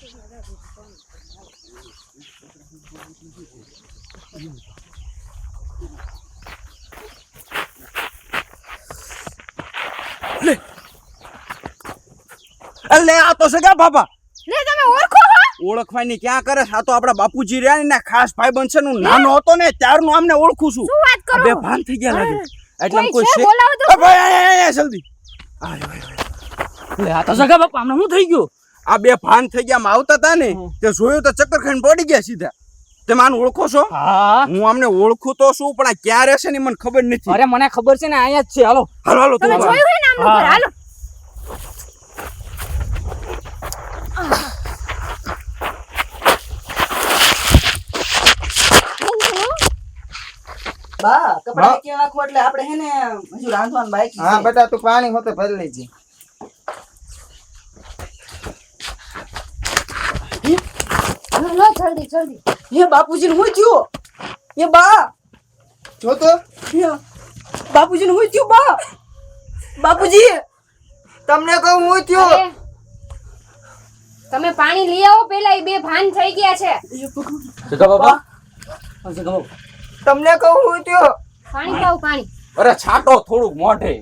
અલે આ તો સગા બાપા. લે તમે ઓળખો હો? ઓળખવાની ક્યાં કરે છે? આ તો આપડા બાપુજી રહ્યા ને ખાસ ભાઈ બનશે નું નાનો હતો ને ત્યારનું આમને ઓળખું છું. શું વાત કરો? બે ભાન થઈ ગયા લાગે. એટલે કોઈ છે? છે? બોલાવો તો. ભાઈ જલ્દી. આય. લે આ તો સગા બાપા આમને શું થઈ ગયું? આ બે ભાન થઈ ગયા આવતા હતા ને તે જોયું તો ચક્કર ખાઈને પડી ગયા સીધા. તમે આને ઓળખો છો? હું. આમને ઓળખું તો શું પણ આ ક્યાં રહેશે ને મને ખબર નથી. અરે મને ખબર છે ને અહીંયા જ છે. હાલો. હાલો હાલો તમે જોયું હે ને આમનું હાલો. બા કપડા કેવા નાખો એટલે આપણે હે ને હજુ રાંધવાનું બાકી હા બેટા તું પાણી હોતે ભરી લેજે. લો જલ્દી જલ્દી. હે બાપુજીને હું થયું? એ બા. જો તો. બાપુજીને હું થયું બા? બાપુજી તમને કહું હું થયું. તમે પાણી લઈ આવો પેલા એ બે ભાન થઈ ગયા છે. જગા બાબા જગા તમને કહું હું થયું. પાણી પાવ પાણી. અરે છાંટો થોડુંક મોઢે.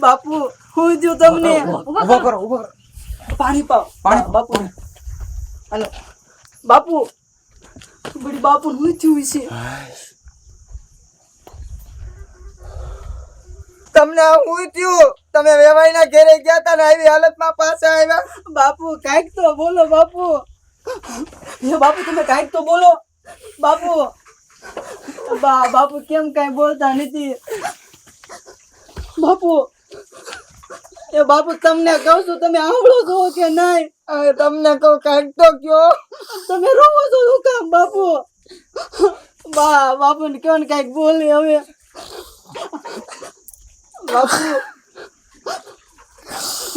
બાપુ હું થયું તમને? ઊભો કરો ઊભો કરો. પાણી પાવ પાણી. બાપુ. અને બાપુ બડી બાપુ હું થયું છે. તમને હું થયું? તમે વેવાઈના ઘરે ગયા તા ને આવી હાલતમાં પાછા આવ્યા? બાપુ કાંઈક તો બોલો બાપુ. એ બાપુ તમે કાંઈક તો બોલો. બાપુ બા બાપુ કેમ કાંઈ બોલતા નથી? બાપુ એ બાપુ, તમને કહું છું, તમે આવડો છો કે નહીં? હવે તમને કહું, કાંઈક તો કયો તમે રોવો છો શું કામ, બાપુ? બા બાપુ ને કયો ને કાંઈક બોલે હવે. બાપુ.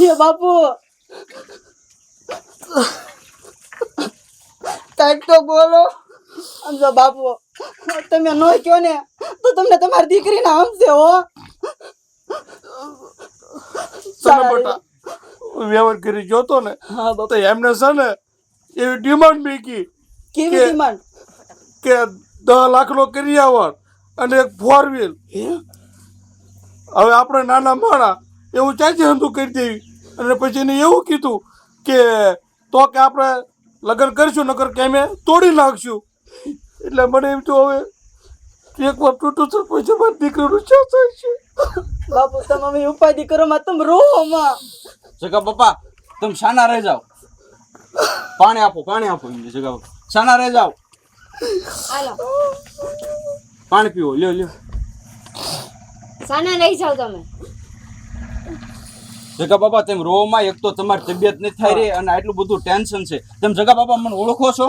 એ બાપુ. કાંઈક તો બોલો. સમજો બાપુ, તમે નો કયો ને, તો તમને તમારી દીકરી ને હમશે હો. તને બટા વ્યવહાર કરી જોતો ને તો એમને છે ને એવી ડિમાન્ડ મૂકી કેવી ડિમાન્ડ કે દસ લાખનો કરિયાવર અને એક ફોર વ્હીલ હવે આપણે નાના માણા એવું ચાચી હંધું કરી દેવી? અને પછી એને એવું કીધું કે તો કે આપણે લગ્ન કરીશું નગર કે અમે તોડી નાખશું. એટલે મને એમ તો હવે એક વાર તૂટું તો પછી મારી દીકરીનું શું થાય છે બાપુ તમે ઉપાધિ કરો માં તમે રો માં જગા બાપા તમે શાના રહી જાઓ. પાણી આપો પાણી આપો એમને જગા બાપા. શાના રહી જાઓ. પાણી પીવો લ્યો લ્યો. શાના રહી જાઓ તમે. જગા બાપા તેમ રો માં એક તો તમારી તબિયત નથી થઈ રહી અને આટલું બધું ટેન્શન છે. તેમ જગા બાપા મને ઓળખો છો?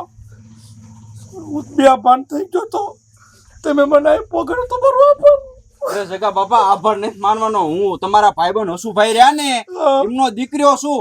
બે પાન થઈ ગયો તો તમે મને આ પોગડ તો ભરવા પણ અરે જગા બાપા આભાર નથી માનવાનો. હું તમારા ભાઈબંધ હસુભાઈ રહ્યા ને એમનો દીકરીઓ છું.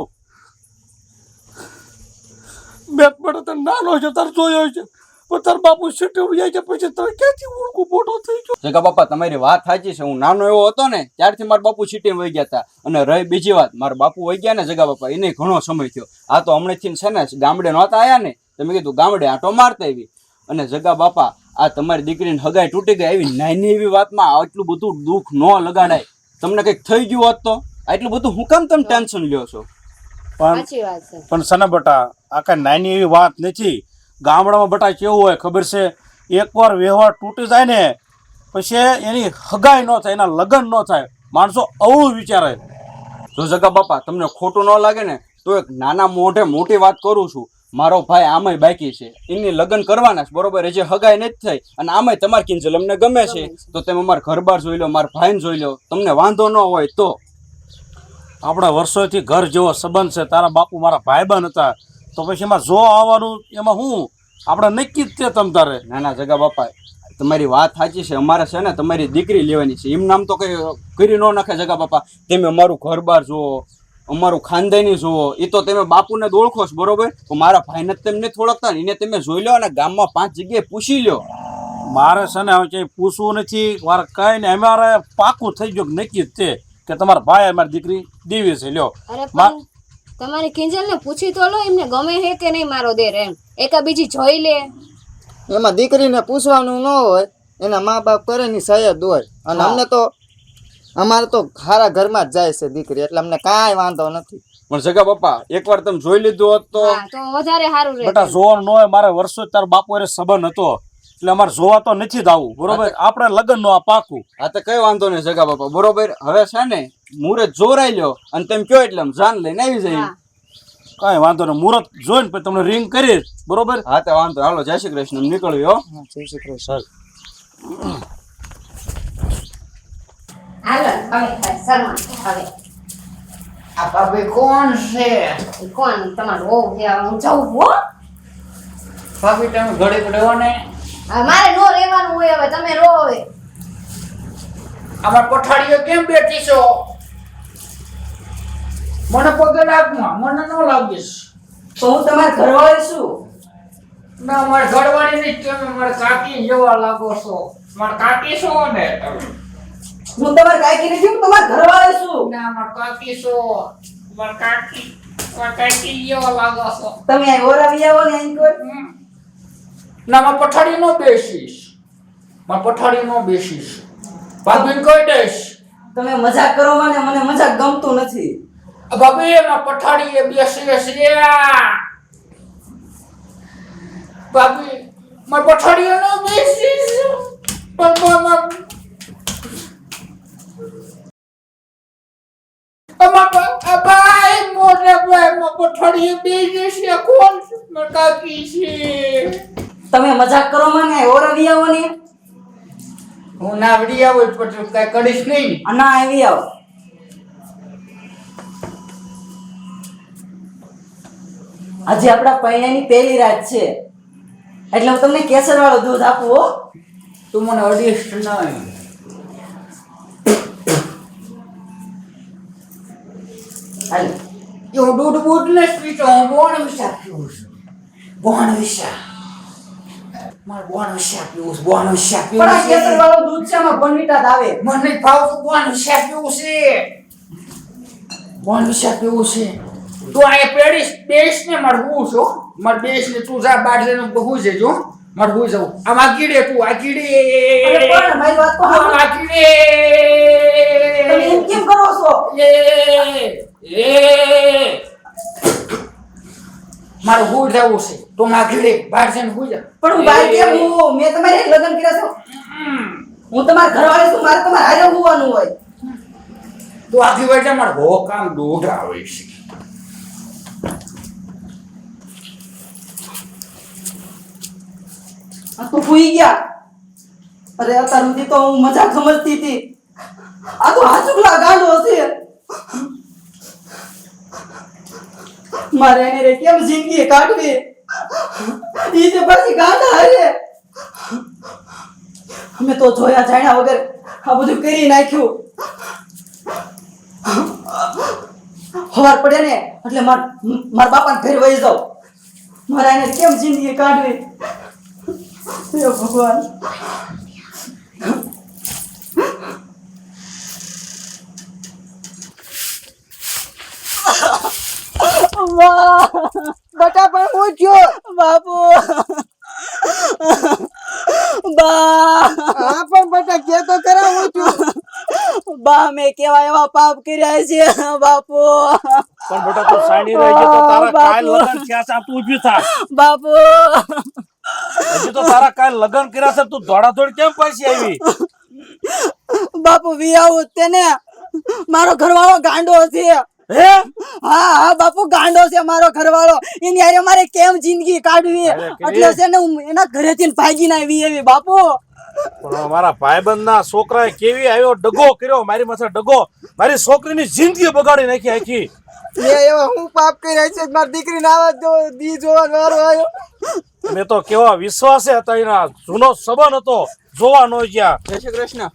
મેં પણ તને નાનો છે તાર જોયો છે. પણ તાર બાપુ સીટી જાય છે પછી ક્યાંથી ઓળખું મોટો થઈ ગયો? જગા બાપા તમારી વાત સાચી છે. હું નાનો એવો હતો ને ત્યારથી મારા બાપુ સીટી વહી ગયા હતા. અને રહી બીજી વાત મારા બાપુ વહી ગયા ને જગા બાપા એને ઘણો સમય થયો. આ તો હમણાંથી છે ને ગામડે નહોતા આવ્યા ને તમે કીધું ગામડે આંટો મારતા આવી. અને જગા બાપા આ તમારી દીકરીને હગાઈ તૂટી ગઈ આવી નાની એવી વાતમાં આટલું બધું દુઃખ ન લગાડાય. તમને કંઈક થઈ ગયું હોત તો? આટલું બધું હું કેમ તમે ટેન્શન લ્યો છો? પણ સાચી વાત છે. પણ સને બટા આ કાંઈ નાની એવી વાત નથી. ગામડામાં બટા કેવું હોય ખબર છે? એકવાર વ્યવહાર તૂટી જાય ને પછી એની હગાઈ ન થાય એના લગ્ન ન થાય. માણસો અવળું વિચારે. જો જગા બાપા તમને ખોટું ન લાગે ને તો એક નાના મોઢે મોટી વાત કરું છું. મારો ભાઈ આમાંય બાકી છે. એની લગ્ન કરવાના છે બરોબર? હજી હગાઈ નથી થઈ. અને આમાંય તમારે કિંજલ અમને ગમે છે. તો તમે અમારા ઘર બાર જોઈ લો મારા ભાઈને જોઈ લો. તમને વાંધો ન હોય તો. આપણા વર્ષોથી ઘર જેવો સંબંધ છે. તારા બાપુ મારા ભાઈબંધ હતા. તો પછી એમાં જો આવવાનું એમાં હું? આપણે નક્કી જ તે તમ તારે. ના ના જગા બાપા તમારી વાત સાચી છે. અમારે છે ને તમારી દીકરી લેવાની છે. એમ નામ તો કઈ કરી ન નાખે જગા બાપા. તમે અમારું ઘર બાર જુઓ. અમારું ખાનદાની જોવો. એ તો તમે બાપુને જ ઓળખો છો બરોબર? તો મારા ભાઈને તેમને ઓળખતા ને એને તમે જોઈ લો અને ગામમાં પાંચ જગ્યાએ પૂછી લો મારે છે ને હવે ક્યાંય પૂછવું નથી મારે કઈ ને અમારે પાકું થઈ ગયું નક્કી જ તે કે તમારા ભાઈ અમારી દીકરી દેવી છે લ્યો. તમારી કિંજલ ને પૂછી તો લો એમને ગમે હે કે નહીં મારો દેર એમ. એકા બીજી જોઈ લે. એમાં દીકરીને પૂછવાનું ન હોય એના મા બાપ કરે ની સહયદ હોય. અને અમને તો અમારે તો ખારા ઘરમાં જ જાય છે દીકરી એટલે અમને કાંઈ વાંધો નથી. પણ સગા બાપા એકવાર તમે જોઈ લીધું હોત તો તો વધારે સારું રહે બેટા જોવાનું ન હોય મારે વર્ષો તાર બાપુ અરે સંબંધ હતો એટલે અમારે જોવા તો નથી જ આવવું બરોબર? આપણે લગ્ન નો આ પાકું. આ તો કઈ વાંધો નહીં સગા બાપા બરોબર? હવે છે ને મુહૂર્ત જોરાઈ લ્યો અને તમે કયો એટલે આમ જાન લઈને આવી જાય કઈ વાંધો નહીં મુહૂર્ત જોઈને પછી તમને રિંગ કરી બરોબર? હા તો વાંધો હાલો જય શ્રી કૃષ્ણ નીકળ્યો જય શ્રી કૃષ્ણ. હાલો હવે શર્મા હવે. આ ભાભી કોણ છે? કોણ? તમારું હોવ છે હું જઉં હો? ભાભી તમે ઘડે પડ્યો ને? મારે નો રહેવાનું હોય હવે તમે રો હવે. અમાર પઠાડીઓ કેમ બેઠી છો? મને પગે લાગમાં મને ન લાગીશ. તો હું તમારા ઘરવાળી છું? ના મારે ઘરવાળી નહીં તમે મારે કાકી જેવા લાગો છો. મારે કાકી છો ને? તમે હું તમાર કાકી નથી હું તમાર ઘરવાળી છું. ના માર કાકી છો. માર કાકી માર કાકી યો લાગો છો. તમે અહીં ઓરાવી આવો ને અહીં કોઈ. ના મારે પઠાડી નો બેસીશ. મારે પઠાડી નો બેસીશ. ભાભીને કોઈ દઈશ. તમે મજાક કરો મને મને મજાક ગમતું નથી. ભાભી એમાં પઠાડી એ બેસી છે ભાભી માર પઠાડી નો બેસીશ. પણ માં પઠાડીઓ બેસી છે કોણ કાકી છે? તમે મજાક કરો મને અહીં ઓરાવી આવો ને હું નાવડી આવો પછી કઈ કરીશ નહીં. અને આવી આવો આજે આપણા પૈણાની પહેલી રાત છે. એટલે હું તમને કેસર વાળો દૂધ આપું હો. તું મને અડીશ નહીં. હાલો. હું દૂધ બૂધ ને પીતો હું બોણ વિશા પીવું છું બોણ વિશા મારે બોણ વિશા પીવું છે બોણ વિશા પણ આ પીવું કેસર છે વાળું દૂધ છે આમાં બોર્નવિટા જ આવે મને નહીં ભાવતું બોણ વિશા પીવું છે બોણ વિશા પીવું છે તું અહીંયા પેડીશ બેસ ને હું છું મારે બેસ ને તું જા બાર જઈને હું જજો મારે હું જવું આમ આ કીડે તું આ કીડે અરે પણ મારી વાત તો. આ કીડે તમે એમ કેમ કરો છો? એ. એ! મારે હું જવું છે. તો નાખી કીડે બાર જઈને હું જા. પણ હું બહાર કેમ હું? મેં તમારે લગ્ન કર્યા છો. હું તમારા ઘરવાળી છું મારે તમારે હારે હોવાનું હોય. તો આખી વાટે મારે બહુ કામ દૂધ આવે છે. આ તો ભૂઈ ગયા. અરે અત્યાર સુધી તો હું મજાક સમજતી હતી. આ તો હાચુકલા ગાંડો હશે. મારે એને રે કેમ જિંદગી કાઢવી? ઈ તે પાછી ગાંડા હરે અમે તો જોયા જાણ્યા વગર આ બધું કરી નાખ્યું. હવાર પડે ને એટલે માર મારા બાપાને ઘરે વહી જાઉં. મારા એને કેમ જિંદગી કાઢવી? હે ભગવાન બટા પણ હું થયો બાપુ. બા. હા પણ બટા કે તો ખરા હું થયો બા મેં કેવા એવા પાપ કર્યા છે બાપુ. પણ બટા તું સાઈની રહી ગયો તો તારા કાલ લગન થયા છે આ તું ઊભી થા. બાપુ. હજી તો તારા કાલ લગન કર્યા છે તું દોડાદોડ કેમ પાછી આવી? બાપુ વિયાવું તેને. મારો ઘરવાળો ગાંડો છે. હે? હા હા બાપુ ગાંડો છે મારો ઘરવાળો. એની હારે મારે કેમ જિંદગી કાઢવી? એટલે છે ને હું એના ઘરેથી ને ભાગી ના આવી એવી બાપુ. પણ ભાઈબંધ ના છોકરાએ કેવી આવ્યો ડગો કર્યો? મારી માથે ડગો. મારી છોકરીની જિંદગી બગાડી નાખી આખી. એ એવા હું પાપ કર્યા છે મારી દીકરીને આવા જો દી જોવાનો વારો આવ્યો? મેં તો કેવા વિશ્વાસે હતા એના જૂનો સંબંધ હતો જોવા નો ગયા. જય શ્રી કૃષ્ણ.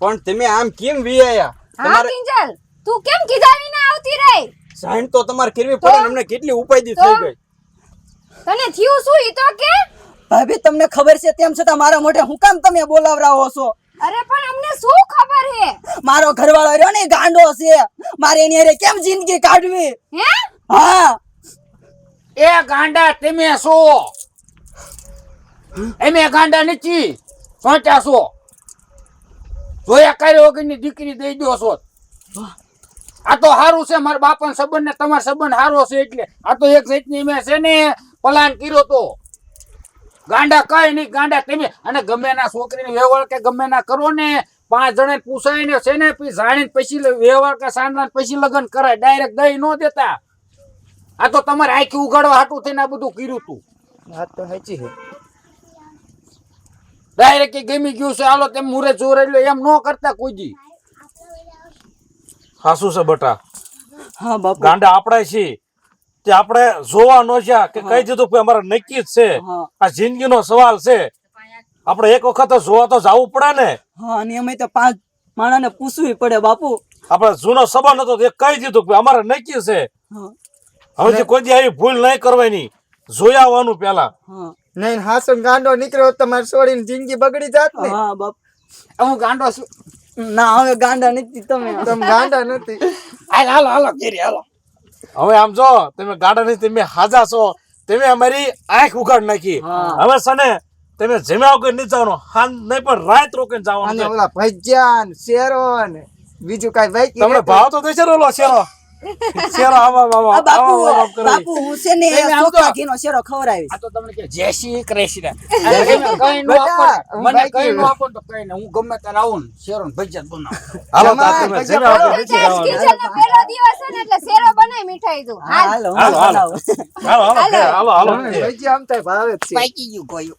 પણ તમે આમ કેમ વિયાયા હા તમારે કિંજલ. તું કેમ કીધા વિના આવતી રહી? સાઈન તો તમારે કરવી પડે ને અમને કેટલી ઉપાયદી થઈ ગઈ. તને થયું શું ઈ તો કે? ભાભી તમને ખબર છે તેમ છતાં મારા મોઢે હું કામ તમે બોલાવરાવો છો? અરે પણ અમને શું ખબર હે? મારો ઘરવાળો રહ્યો ને ગાંડો છે. મારે એની અરે કેમ જિંદગી કાઢવી? હે? હા. એ ગાંડા તમે છો? એમે ગાંડા નથી. સોચા છો. જોયા કર્યો વગરની દીકરી દઈ દો છો. આ તો સારું છે મારા બાપા સંબંધ ને તમારો સંબંધ સારો છે એટલે. આ તો એક જાતની મેં છે ને પલાન કર્યો તો. ગાંડા કઈ નહીં ગાંડા તમે. અને ગમે ના છોકરીને વ્યવહાર કે ગમે ના કરો ને પાંચ જણા પૂછાય ને છે ને જાણીને પછી વ્યવહાર કે સાંજના પછી લગ્ન કરાય. ડાયરેક્ટ દઈ ન દેતા. આ તો તમારે આખી ઉગાડવા હાટું થઈને આ બધું કર્યું તું. વાત તો સાચી છે. ડાયરેક્ટ ગમી ગયું છે હાલો તેમ મુરે જોરે એટલે એમ ન કરતા કોઈ દી. હાસુ છે બટા. હા બાપુ. ગાંડા આપણે છે. તે આપણે જોવા નો છે કે કઈ દીધું કે અમારે નક્કી જ છે. આ જિંદગીનો સવાલ છે. આપણે એક વખત જોવા તો જવું પડે ને. હા અને અમે તો પાંચ માણાને પૂછવું પડે બાપુ. આપણે જૂનો સંબંધ હતો તે કહી દીધું કે અમારે નક્કી છે. હવે હવે કોઈ દી આવી ભૂલ નહીં કરવાની જોઈ આવવાનું પેલા નહીં હાસન ગાંડો નીકળ્યો તમારે છોડીની જિંદગી બગડી જાત ને. હા બાપુ. હું ગાંડો છું ના હવે ગાંડા નથી તમે તમે ગાંડા નથી. હાલ હાલો હાલો કેરી હાલો. હવે આમ જો તમે ગાંડા નથી તમે હાજા છો. તમે અમારી આંખ ઉગાડ નાખી. હવે સને તમે જમ્યા વગર નહીં જવાનું હાન નહીં પણ રાત રોકીને જવાનું અને ઓલા ભજીયા ને શેરો ને બીજું કાઈ ભાઈ તમને ભાવ તો દેશે ઓલો શેરો? શેરો આવા આમાં બાપુ. બાપુ હું છે ને ચોખ્ખા ઘીનો શેરો ખવડાવીશ. આ તો તમને કે જય શ્રી કૃષ્ણ. કઈ નો આપો મને કઈ નો આપો તો કઈ ને હું ગમે ત્યારે આવું ને શેરો ને ભજીયા જ હાલો તા તમે ભજીયા આપો વગર બનાવો પહેલો દિવસ છે ને એટલે શેરો બનાય મીઠાઈ દો હાલ. હાલો હાલો, હાલો. હાલો. હાલો ભજીયા આમ થાય ભાવે છે. પાકી ગયું કોઈ